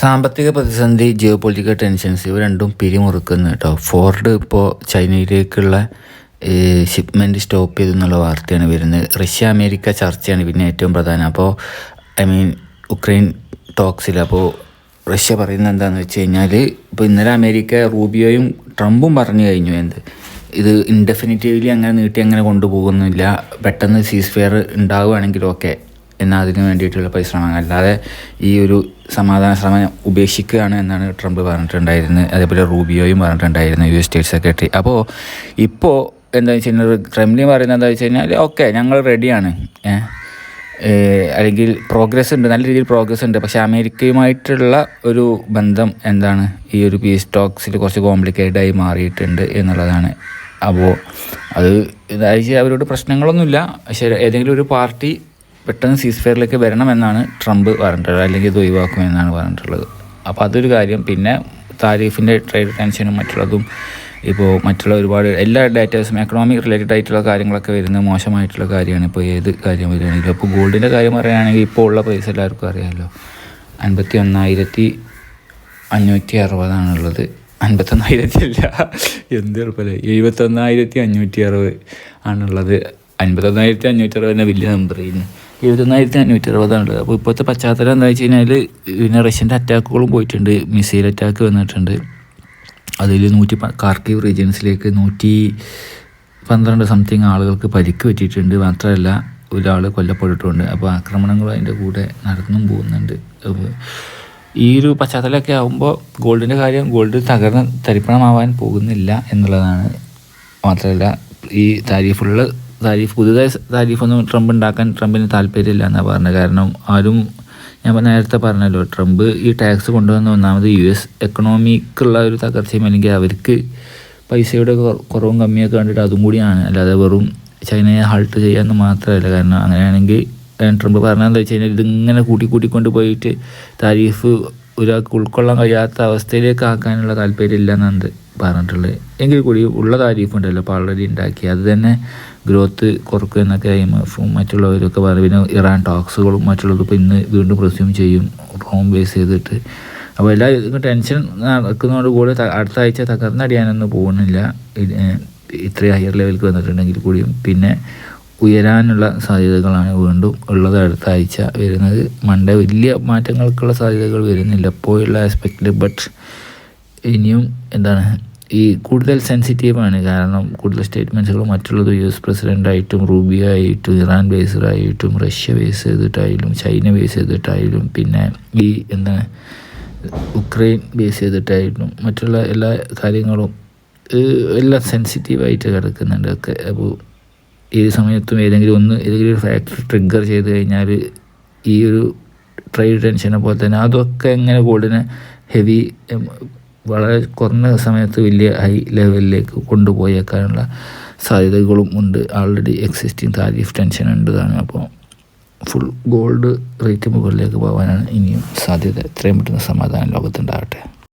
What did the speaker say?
സാമ്പത്തിക പ്രതിസന്ധി geo political tensions ഇവ രണ്ടും പിരിമുറുക്കുന്നു കേട്ടോ ഫോർഡ് ഇപ്പോൾ ചൈനയിലേക്കുള്ള ഷിപ്മെന്റ് സ്റ്റോപ്പ് ചെയ്തു എന്നുള്ള വാർത്തയാണ് വരുന്നത്. റഷ്യ അമേരിക്ക ചർച്ചയാണ് പിന്നെ ഏറ്റവും പ്രധാനം. അപ്പോൾ ഐ മീൻ ഉക്രൈൻ ടോക്സിൽ അപ്പോൾ റഷ്യ പറയുന്നത് എന്താണെന്ന് വെച്ച് കഴിഞ്ഞാൽ ഇപ്പോൾ ഇന്നലെ അമേരിക്ക റൂബിയോയും ട്രംപും പറഞ്ഞു കഴിഞ്ഞു എന്ത്? ഇത് ഇൻഡെഫിനിറ്റീവ്ലി അങ്ങനെ നീട്ടി അങ്ങനെ കൊണ്ടുപോകുന്നില്ല. പെട്ടെന്ന് സീസ് ഫെയർ ഉണ്ടാവുകയാണെങ്കിൽ ഓക്കെ എന്നാൽ അതിന് വേണ്ടിയിട്ടുള്ള പരിശ്രമം അല്ലാതെ ഈ ഒരു സമാധാന ശ്രമം ഉപേക്ഷിക്കുകയാണ് എന്നാണ് ട്രംപ് പറഞ്ഞിട്ടുണ്ടായിരുന്നത്. അതേപോലെ റൂബിയോയും പറഞ്ഞിട്ടുണ്ടായിരുന്നു യു എസ് സ്റ്റേറ്റ് സെക്രട്ടറി അപ്പോൾ ഇപ്പോൾ എന്താ വെച്ച് കഴിഞ്ഞാൽ ക്രെംലിൻ പറയുന്നത് എന്താ വെച്ച് കഴിഞ്ഞാൽ ഓക്കെ ഞങ്ങൾ റെഡിയാണ്. അല്ലെങ്കിൽ പ്രോഗ്രസ് ഉണ്ട് നല്ല രീതിയിൽ പ്രോഗ്രസ് ഉണ്ട്. പക്ഷേ അമേരിക്കയുമായിട്ടുള്ള ഒരു ബന്ധം എന്താണ്? ഈ ഒരു പീസ് ടോക്സിൽ കുറച്ച് കോംപ്ലിക്കേറ്റഡായി മാറിയിട്ടുണ്ട് എന്നുള്ളതാണ്. അപ്പോൾ അത് അവരോട് പ്രശ്നങ്ങളൊന്നുമില്ല. പക്ഷേ ഏതെങ്കിലും ഒരു പാർട്ടി പെട്ടെന്ന് സീസ് ഫെയറിലേക്ക് വരണമെന്നാണ് ട്രംപ് പറഞ്ഞിട്ടുള്ളത് അല്ലെങ്കിൽ ഇത് ഒഴിവാക്കുമെന്നാണ് പറഞ്ഞിട്ടുള്ളത്. അപ്പോൾ അതൊരു കാര്യം. പിന്നെ താരീഫിന്റെ ട്രേഡ് ടെൻഷനും മറ്റുള്ളതും ഇപ്പോൾ മറ്റുള്ള ഒരുപാട് എല്ലാ ഡാറ്റാസും എക്കണോമിക് റിലേറ്റഡ് ആയിട്ടുള്ള കാര്യങ്ങളൊക്കെ വരുന്ന മോശമായിട്ടുള്ള കാര്യമാണ് ഇപ്പോൾ ഏത് കാര്യം വരികയാണെങ്കിലും. അപ്പോൾ ഗോൾഡിന്റെ കാര്യം പറയുകയാണെങ്കിൽ ഇപ്പോൾ ഉള്ള പ്രൈസ് എല്ലാവർക്കും അറിയാമല്ലോ അൻപത്തി ഒന്നായിരത്തി അഞ്ഞൂറ്റി അറുപതാണുള്ളത് അൻപത്തൊന്നായിരത്തി അല്ല എന്ത് എളുപ്പമല്ലേ എഴുപത്തൊന്നായിരത്തി അഞ്ഞൂറ്റി അറുപത് ആണുള്ളത്. അൻപത്തൊന്നായിരത്തി അഞ്ഞൂറ്റി അറുപതിന്റെ വലിയ നമ്പർ ചെയ്യുന്നു എഴുപത്തൊന്നായിരത്തി അഞ്ഞൂറ്റി അറുപതാണുള്ളത് അപ്പോൾ ഇപ്പോഴത്തെ പശ്ചാത്തലം എന്താ വെച്ച് കഴിഞ്ഞാൽ പിന്നെ റഷ്യന്റെ അറ്റാക്കുകളും പോയിട്ടുണ്ട്. മിസൈൽ അറ്റാക്ക് വന്നിട്ടുണ്ട്. അതിൽ നൂറ്റി കാർക്കീവ് റീജിയൻസിലേക്ക് നൂറ്റി പന്ത്രണ്ട് സംതിങ് ആളുകൾക്ക് പരിക്ക് പറ്റിയിട്ടുണ്ട്. മാത്രമല്ല ഒരാൾ കൊല്ലപ്പെട്ടിട്ടുണ്ട്. അപ്പോൾ ആക്രമണങ്ങൾ അതിന്റെ കൂടെ നടന്നും പോകുന്നുണ്ട്. അപ്പോൾ ഈ ഒരു പശ്ചാത്തലമൊക്കെ ആകുമ്പോൾ ഗോൾഡിന്റെ കാര്യം ഗോൾഡ് തകർന്ന് തരിപ്പണമാവാൻ പോകുന്നില്ല എന്നുള്ളതാണ്. മാത്രമല്ല ഈ താരിഫുള്ള താരിഫ് പുതുതായി താരിഫൊന്നും ട്രംപ് ഉണ്ടാക്കാൻ ട്രംപിന് താല്പര്യമില്ല എന്നാണ് പറഞ്ഞത്. കാരണം ആരും ഞാൻ നേരത്തെ പറഞ്ഞല്ലോ ട്രംപ് ഈ ടാക്സ് കൊണ്ടുവന്ന ഒന്നാമത് യു എസ് എക്കണോമിക്കുള്ള ഒരു തകർച്ചയും അല്ലെങ്കിൽ അവർക്ക് പൈസയുടെ കുറവും കമ്മിയൊക്കെ കണ്ടിട്ട് അതും കൂടിയാണ്. അല്ലാതെ വെറും ചൈനയെ ഹൾട്ട് ചെയ്യാമെന്ന് മാത്രമല്ല. കാരണം അങ്ങനെയാണെങ്കിൽ ട്രംപ് പറഞ്ഞതെന്ന് വെച്ച് കഴിഞ്ഞാൽ ഇതിങ്ങനെ കൂട്ടി കൂട്ടിക്കൊണ്ട് പോയിട്ട് താരീഫ് ഒരാൾക്ക് ഉൾക്കൊള്ളാൻ കഴിയാത്ത അവസ്ഥയിലേക്ക് ആക്കാനുള്ള താല്പര്യമില്ല എന്നാണ് പറഞ്ഞിട്ടുള്ളത്. എങ്കിൽ കൂടി ഉള്ള താരീഫ് ഉണ്ടല്ലോ അപ്പോൾ ആൾറെഡി ഉണ്ടാക്കി. അത് തന്നെ ഗ്രോത്ത് കുറക്കും എന്നൊക്കെ ഐ എം എഫും മറ്റുള്ളവരൊക്കെ പറയും. പിന്നെ ഇറാൻ ടോക്സുകളും മറ്റുള്ളതും ഇപ്പോൾ ഇന്ന് വീണ്ടും പ്രസ്യൂം ചെയ്യും ഹോം ബേസ് ചെയ്തിട്ട്. അപ്പോൾ എല്ലാ ടെൻഷൻ നടക്കുന്നതോട് കൂടി അടുത്ത ആഴ്ച തകർന്നടിയാനൊന്നും പോകുന്നില്ല. ഇത്രയും ഹയർ ലെവലിൽ വന്നിട്ടുണ്ടെങ്കിൽ കൂടിയും. പിന്നെ ഉയരാനുള്ള സാധ്യതകളാണ് വീണ്ടും ഉള്ളത്. അടുത്ത ആഴ്ച വരുന്നത്. മണ്ട വലിയ മാറ്റങ്ങൾക്കുള്ള സാധ്യതകൾ വരുന്നില്ല. ഇപ്പോഴുള്ള ആസ്പെക്റ്റ് ബട്ട് ഇനിയും എന്താണ് ഈ കൂടുതൽ സെൻസിറ്റീവാണ് കാരണം കൂടുതൽ സ്റ്റേറ്റ്മെന്റ്സുകൾ മറ്റുള്ളത് യു എസ് പ്രസിഡന്റായിട്ടും റൂബിയ ആയിട്ടും ഇറാൻ ബേസ്ഡായിട്ടും റഷ്യ ബേസ് ചെയ്തിട്ടായാലും ചൈന ബേസ് ചെയ്തിട്ടായാലും പിന്നെ ഈ എന്താണ് ഉക്രൈൻ ബേസ് ചെയ്തിട്ടായിട്ടും മറ്റുള്ള എല്ലാ കാര്യങ്ങളും എല്ലാം സെൻസിറ്റീവായിട്ട് കിടക്കുന്നുണ്ട്. ഒക്കെ അപ്പോൾ ഏത് സമയത്തും ഏതെങ്കിലും ഒന്ന് ഏതെങ്കിലും ഒരു ഫാക്ടർ ട്രിഗർ ചെയ്ത് കഴിഞ്ഞാൽ ഈ ഒരു ട്രേഡ് ടെൻഷനെ പോലെ തന്നെ അതൊക്കെ എങ്ങനെ ഗോൾഡിനെ ഹെവി വളരെ കുറഞ്ഞ സമയത്ത് വലിയ ഹൈ ലെവലിലേക്ക് കൊണ്ടുപോയേക്കാനുള്ള സാധ്യതകളും ഉണ്ട്. ആൾറെഡി എക്സിസ്റ്റിംഗ് താരിഫ് ടെൻഷൻ ഉണ്ട് അപ്പോൾ ഫുൾ ഗോൾഡ് റേറ്റ് മുകളിലേക്ക് പോകാനാണ് ഇനിയും സാധ്യത. എത്രയും പെട്ടെന്ന് സമാധാനം ലോകത്തുണ്ടാകട്ടെ.